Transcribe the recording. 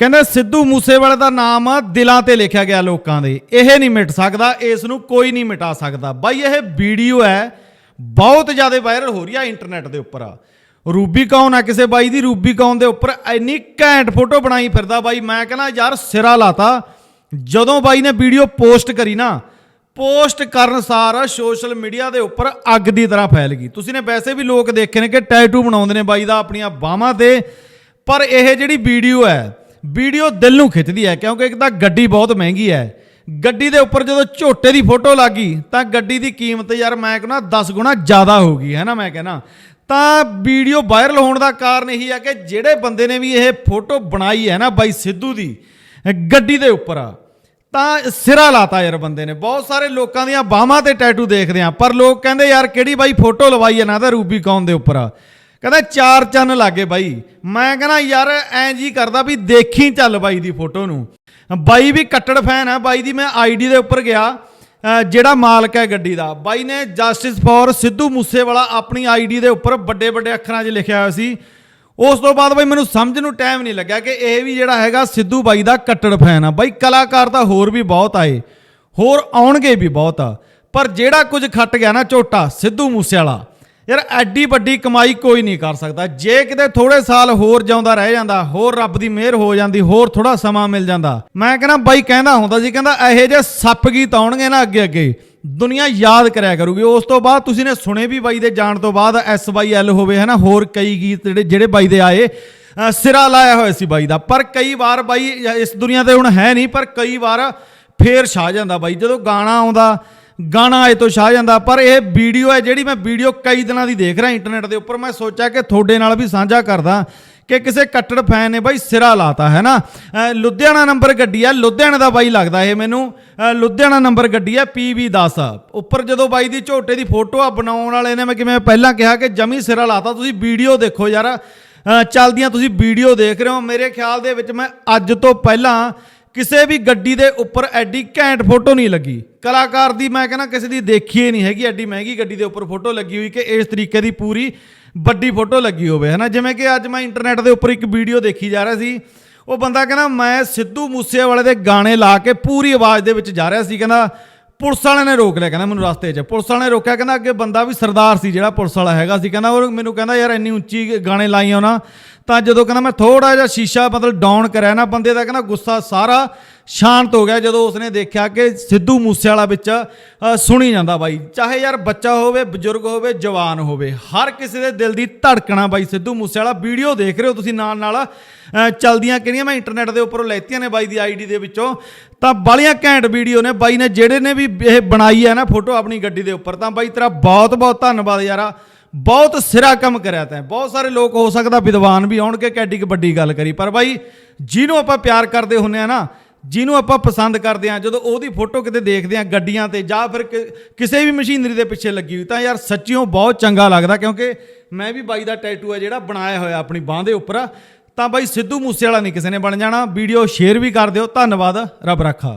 ਕਹਿੰਦੇ ਸਿੱਧੂ ਮੂਸੇਵਾਲੇ ਦਾ ਨਾਮ ਦਿਲਾਂ ਤੇ ਲਿਖਿਆ ਗਿਆ ਲੋਕਾਂ ਦੇ। ਇਹ ਨਹੀਂ ਮਿਟ ਸਕਦਾ, ਇਸ ਨੂੰ ਕੋਈ ਨਹੀਂ ਮਿਟਾ ਸਕਦਾ। ਬਾਈ, ਇਹ ਵੀਡੀਓ ਹੈ, ਬਹੁਤ ਜ਼ਿਆਦਾ ਵਾਇਰਲ ਹੋ ਰਹੀ ਆ ਇੰਟਰਨੈਟ ਦੇ ਉੱਪਰ। ਰੂਬੀ ਕੌਨ ਆ ਕਿਸੇ ਬਾਈ ਦੀ? ਰੂਬੀ ਕੌਨ ਦੇ ਉੱਪਰ ਇੰਨੀ ਘੈਂਟ ਫੋਟੋ ਬਣਾਈ ਫਿਰਦਾ ਬਾਈ। ਮੈਂ ਕਹਿੰਦਾ, ਯਾਰ, ਸਿਰਾ ਲਾਤਾ। ਜਦੋਂ ਬਾਈ ਨੇ ਵੀਡੀਓ ਪੋਸਟ ਕਰੀ ਨਾ, ਪੋਸਟ ਕਰਨ ਸਾਰ ਸੋਸ਼ਲ ਮੀਡੀਆ ਦੇ ਉੱਪਰ ਅੱਗ ਦੀ ਤਰ੍ਹਾਂ ਫੈਲ ਗਈ। ਤੁਸੀਂ ਨੇ ਵੈਸੇ ਵੀ ਲੋਕ ਦੇਖੇ ਨੇ ਕਿ ਟੈਟੂ ਬਣਾਉਂਦੇ ਨੇ ਬਾਈ ਦਾ ਆਪਣੀਆਂ ਬਾਹਾਂ ਤੇ, ਪਰ ਇਹ ਜਿਹੜੀ ਵੀਡੀਓ ਹੈ ਵੀਡੀਓ ਦਿਲ ਨੂੰ ਖਿੱਚਦੀ ਹੈ ਕਿਉਂਕਿ ਇੱਕ ਤਾਂ ਗੱਡੀ ਬਹੁਤ ਮਹਿੰਗੀ ਹੈ। ਗੱਡੀ ਦੇ ਉੱਪਰ ਜਦੋਂ ਝੋਟੇ ਦੀ ਫੋਟੋ ਲੱਗੀ, ਤਾਂ ਗੱਡੀ ਦੀ ਕੀਮਤ ਯਾਰ ਮੈਂ ਕਹਿੰਦਾ 10 ਗੁਣਾ ਜ਼ਿਆਦਾ ਹੋ ਗਈ, ਹੈ ਨਾ ਮੈਂ ਕਹਿੰਦਾ। ਤਾਂ ਵੀਡੀਓ ਵਾਇਰਲ ਹੋਣ ਦਾ ਕਾਰਨ ਇਹੀ ਹੈ ਕਿ ਜਿਹੜੇ ਬੰਦੇ ਨੇ ਵੀ ਇਹ ਫੋਟੋ ਬਣਾਈ ਹੈ ਨਾ ਬਾਈ ਸਿੱਧੂ ਦੀ, ਗੱਡੀ ਦੇ ਉੱਪਰ, ਤਾਂ ਸਿਰਾ ਲਾਤਾ ਯਾਰ ਬੰਦੇ ਨੇ। ਬਹੁਤ ਸਾਰੇ ਲੋਕਾਂ ਦੀਆਂ ਬਾਹਾਂ ਤੇ ਟੈਟੂ ਦੇਖਦੇ ਆ, ਪਰ ਲੋਕ ਕਹਿੰਦੇ ਯਾਰ ਕਿਹੜੀ ਬਾਈ ਫੋਟੋ ਲਵਾਈ ਹੈ ਨਾ ਤਾਂ ਰੂਬੀ ਕੌਨ ਦੇ ਉੱਪਰ? ਕਹਿੰਦਾ ਚਾਰ ਚੰਨ ਲੱਗੇ ਬਾਈ। ਮੈਂ ਕਹਿੰਦਾ ਯਾਰ ਐਂ ਜੀ ਕਰਦਾ ਵੀ ਦੇਖੀ ਚੱਲ ਬਾਈ ਦੀ ਫੋਟੋ ਨੂੰ। ਬਾਈ ਵੀ ਕੱਟੜ ਫੈਨ ਆ, ਬਾਈ ਦੀ ਮੈਂ ਆਈਡੀ ਦੇ ਉੱਪਰ ਗਿਆ ਜਿਹੜਾ ਮਾਲਕ ਹੈ ਗੱਡੀ ਦਾ। ਬਾਈ ਨੇ ਜਸਟਿਸ ਫॉर ਸਿੱਧੂ ਮੂਸੇਵਾਲਾ ਆਪਣੀ ਆਈਡੀ ਦੇ ਉੱਪਰ ਵੱਡੇ ਵੱਡੇ ਅੱਖਰਾਂ 'ਚ ਲਿਖਿਆ ਹੋਇਆ ਸੀ। ਉਸ ਤੋਂ ਬਾਅਦ ਬਾਈ ਮੈਨੂੰ ਸਮਝ ਨੂੰ ਟਾਈਮ ਨਹੀਂ ਲੱਗਿਆ ਕਿ ਇਹ ਵੀ ਜਿਹੜਾ ਹੈਗਾ ਸਿੱਧੂ ਬਾਈ ਦਾ ਕੱਟੜ ਫੈਨ ਆ। ਬਾਈ ਕਲਾਕਾਰ ਤਾਂ ਹੋਰ ਵੀ ਬਹੁਤ ਆਏ, ਹੋਰ ਆਉਣਗੇ ਵੀ ਬਹੁਤ ਆ। ਪਰ ਜਿਹੜਾ ਕੁਝ ਖੱਟ ਗਿਆ ਨਾ ਝੋਟਾ ਸਿੱਧੂ ਮੂਸੇਵਾਲਾ। ਯਾਰ ਐਡੀ ਵੱਡੀ ਕਮਾਈ ਕੋਈ ਨਹੀਂ ਕਰ ਸਕਦਾ। ਜੇ ਕਿਤੇ ਥੋੜੇ ਸਾਲ ਹੋਰ ਜਾਉਂਦਾ ਰਹਿ ਜਾਂਦਾ, ਹੋਰ ਰੱਬ ਦੀ ਮਿਹਰ ਹੋ ਜਾਂਦੀ, ਹੋਰ ਥੋੜਾ ਸਮਾਂ ਮਿਲ ਜਾਂਦਾ। ਮੈਂ ਕਹਿੰਦਾ ਬਾਈ ਕਹਿੰਦਾ ਹੁੰਦਾ ਸੀ, ਕਹਿੰਦਾ ਇਹੋ ਜਿਹੇ ਸੱਪ ਗੀਤ ਆਉਣਗੇ ਨਾ ਅੱਗੇ ਅੱਗੇ। ਦੁਨੀਆ ਯਾਦ ਕਰਿਆ ਕਰੂਗੀ। ਉਸ ਤੋਂ ਬਾਅਦ ਤੁਸੀਂ ਨੇ ਸੁਣੇ ਵੀ ਬਾਈ ਦੇ, ਜਾਣ ਤੋਂ ਬਾਅਦ ਐਸ ਬਾਈ ਐਲ ਹੋਵੇ ਹੈ ਨਾ ਹੋਰ ਕਈ ਗੀਤ ਜਿਹੜੇ ਜਿਹੜੇ ਬਾਈ ਦੇ ਆਏ ਸਿਰਾ ਲਾਇਆ ਹੋਇਆ ਸੀ ਬਾਈ ਦਾ। ਪਰ ਕਈ ਵਾਰ ਬਾਈ, ਇਸ ਦੁਨੀਆ ਤੇ ਹੁਣ ਹੈ ਨਹੀਂ, ਪਰ ਕਈ ਵਾਰ ਫੇਰ ਛਾ ਜਾਂਦਾ ਬਾਈ। ਜਦੋਂ ਗਾਣਾ ਆਉਂਦਾ ਗਾਣਾ ਆਏ ਤੋਂ ਛਾ ਜਾਂਦਾ, ਪਰ ਇਹ ਵੀਡੀਓ ਹੈ ਜਿਹੜੀ ਮੈਂ ਵੀਡੀਓ ਕਈ ਦਿਨਾਂ ਦੀ ਦੇਖ ਰਿਹਾ ਇੰਟਰਨੈਟ ਦੇ ਉੱਪਰ। ਮੈਂ ਸੋਚਿਆ ਕਿ ਤੁਹਾਡੇ ਨਾਲ ਵੀ ਸਾਂਝਾ ਕਰਦਾ ਕਿ ਕਿਸੇ ਕੱਟੜ ਫੈਨ ਨੇ ਬਾਈ ਸਿਰਾ ਲਾਤਾ, ਹੈ ਨਾ? ਲੁਧਿਆਣਾ ਨੰਬਰ ਗੱਡੀ ਆ, ਲੁਧਿਆਣਾ ਦਾ ਬਾਈ ਲੱਗਦਾ ਇਹ ਮੈਨੂੰ। ਲੁਧਿਆਣਾ ਨੰਬਰ ਗੱਡੀ ਆ PV10 ਉੱਪਰ ਜਦੋਂ ਬਾਈ ਦੀ ਝੋਟੇ ਦੀ ਫੋਟੋ ਆ ਬਣਾਉਣ ਵਾਲੇ ਨੇ, ਮੈਂ ਕਿਵੇਂ ਪਹਿਲਾਂ ਕਿਹਾ ਕਿ ਜਮੀ ਸਿਰਾ ਲਾਤਾ, ਤੁਸੀਂ ਵੀਡੀਓ ਦੇਖੋ ਯਾਰ। ਚੱਲਦੀਆਂ ਤੁਸੀਂ ਵੀਡੀਓ ਦੇਖ ਰਹੇ ਹੋ। ਮੇਰੇ ਖਿਆਲ ਦੇ ਵਿੱਚ ਮੈਂ ਅੱਜ ਤੋਂ ਪਹਿਲਾਂ ਕਿਸੇ ਵੀ ਗੱਡੀ ਦੇ ਉੱਪਰ ਐਡੀ ਘੈਂਟ ਫੋਟੋ ਨਹੀਂ ਲੱਗੀ। ਕਲਾਕਾਰ ਦੀ ਮੈਂ ਕਹਿੰਦਾ ਕਿਸੇ ਦੀ ਦੇਖੀ ਨਹੀਂ ਹੈਗੀ, ਐਡੀ ਮਹਿੰਗੀ ਗੱਡੀ ਦੇ ਉੱਪਰ ਫੋਟੋ ਲੱਗੀ ਹੋਈ ਕਿ ਇਸ ਤਰੀਕੇ ਦੀ ਪੂਰੀ ਵੱਡੀ ਫੋਟੋ ਲੱਗੀ ਹੋਵੇ ਹੈ ਨਾ ਜਿਵੇਂ ਕਿ ਅੱਜ ਮੈਂ ਇੰਟਰਨੈਟ ਦੇ ਉੱਪਰ ਇੱਕ ਵੀਡੀਓ ਦੇਖੀ ਜਾ ਰਿਹਾ ਸੀ। ਉਹ ਬੰਦਾ ਕਹਿੰਦਾ, ਮੈਂ ਸਿੱਧੂ ਮੂਸੇਵਾਲੇ ਦੇ ਗਾਣੇ ਲਾ ਕੇ ਪੂਰੀ ਆਵਾਜ਼ ਦੇ ਵਿੱਚ ਜਾ ਰਿਹਾ ਸੀ। ਕਹਿੰਦਾ, ਪੁਲਿਸ ਵਾਲਿਆਂ ਨੇ ਰੋਕ ਲਿਆ। ਕਹਿੰਦਾ ਮੈਨੂੰ ਰਸਤੇ 'ਚ। ਪੁਲਿਸ ਵਾਲਿਆਂ ਨੇ ਰੋਕਿਆ, ਕਹਿੰਦਾ ਅੱਗੇ ਬੰਦਾ ਵੀ ਸਰਦਾਰ ਸੀ ਜਿਹੜਾ ਪੁਲਿਸ ਵਾਲਾ ਹੈਗਾ ਸੀ। ਕਹਿੰਦਾ ਉਹ ਮੈਨੂੰ ਕਹਿੰਦਾ, ਯਾਰ ਇੰਨੀ ਉੱਚੀ ਗਾਣੇ ਲਾਈਆਂ ਉਹਨਾਂ ਤਾਂ ਜਦੋਂ ਕਹਿੰਦਾ ਮੈਂ ਥੋੜਾ ਜਿਹਾ ਸ਼ੀਸ਼ਾ ਮਤਲਬ ਡਾਊਨ ਕਰਿਆ ਨਾ ਬੰਦੇ ਦਾ ਕਹਿੰਦਾ ਗੁੱਸਾ ਸਾਰਾ ਸ਼ਾਂਤ ਹੋ ਗਿਆ ਜਦੋਂ ਉਸਨੇ ਦੇਖਿਆ ਕਿ ਸਿੱਧੂ ਮੂਸੇਵਾਲਾ ਵਿੱਚ ਸੁਣੀ ਜਾਂਦਾ ਬਾਈ। ਚਾਹੇ ਯਾਰ ਬੱਚਾ ਹੋਵੇ ਬਜ਼ੁਰਗ ਹੋਵੇ ਜਵਾਨ ਹੋਵੇ ਹਰ ਕਿਸੇ ਦੇ ਦਿਲ ਦੀ ਧੜਕਣਾ ਬਾਈ ਸਿੱਧੂ ਮੂਸੇਵਾਲਾ। ਵੀਡੀਓ ਦੇਖ ਰਹੇ ਹੋ ਤੁਸੀਂ ਨਾਲ ਨਾਲ ਅ, ਚਲਦੀਆਂ ਕਿਹੜੀਆਂ? ਮੈਂ ਇੰਟਰਨੈਟ ਦੇ ਉੱਪਰੋਂ ਲੈਤੀਆਂ ਨੇ ਬਾਈ ਦੀ ਆਈਡੀ ਦੇ ਵਿੱਚੋਂ। ਤਾਂ ਬਾਲੀਆਂ ਘੈਂਟ ਵੀਡੀਓ ਨੇ ਬਾਈ ਨੇ ਜਿਹੜੇ ਨੇ ਵੀ ਇਹ ਬਣਾਈ ਹੈ ਨਾ ਫੋਟੋ ਆਪਣੀ ਗੱਡੀ ਦੇ ਉੱਪਰ। ਤਾਂ ਬਾਈ ਤੇਰਾ ਬਹੁਤ ਬਹੁਤ ਧੰਨਵਾਦ ਯਾਰਾ। ਬਹੁਤ ਸਿਰਾ ਕੰਮ ਕਰਿਆ ਤੈਂ। ਬਹੁਤ ਸਾਰੇ ਲੋਕ ਹੋ ਸਕਦਾ ਵਿਦਵਾਨ ਵੀ ਆਉਣਗੇ ਕਿੱਡੀ ਕੁ ਵੱਡੀ ਗੱਲ ਕਰੀ, ਪਰ ਬਾਈ ਜਿਹਨੂੰ ਆਪਾਂ ਪਿਆਰ ਕਰਦੇ ਹੁੰਨੇ ਆ ਨਾ, ਜਿਹਨੂੰ ਆਪਾਂ ਪਸੰਦ ਕਰਦੇ ਆ, ਜਦੋਂ ਉਹਦੀ ਫੋਟੋ ਕਿਤੇ ਦੇਖਦੇ ਆ ਗੱਡੀਆਂ ਤੇ ਜਾਂ ਫਿਰ ਕਿ- ਕਿਸੇ ਵੀ ਮਸ਼ੀਨਰੀ ਦੇ ਪਿੱਛੇ ਲੱਗੀ ਹੋਈ, ਤਾਂ ਯਾਰ ਸੱਚੀਓ ਬਹੁਤ ਚੰਗਾ ਲੱਗਦਾ, ਕਿਉਂਕਿ ਮੈਂ ਵੀ ਬਾਈ ਦਾ ਟੈਟੂ ਹੈ ਜਿਹੜਾ ਬਣਾਇਆ ਹੋਇਆ ਆਪਣੀ ਬਾਹ ਦੇ ਉੱਪਰ ਤਾਂ ਬਾਈ ਸਿੱਧੂ ਮੂਸੇ ਵਾਲਾ ਨਹੀਂ ਕਿਸੇ ਨੇ ਬਣ ਜਾਣਾ। ਵੀਡੀਓ ਸ਼ੇਅਰ ਵੀ ਕਰ ਦਿਓ। ਧੰਨਵਾਦ। ਰੱਬ ਰੱਖਾ।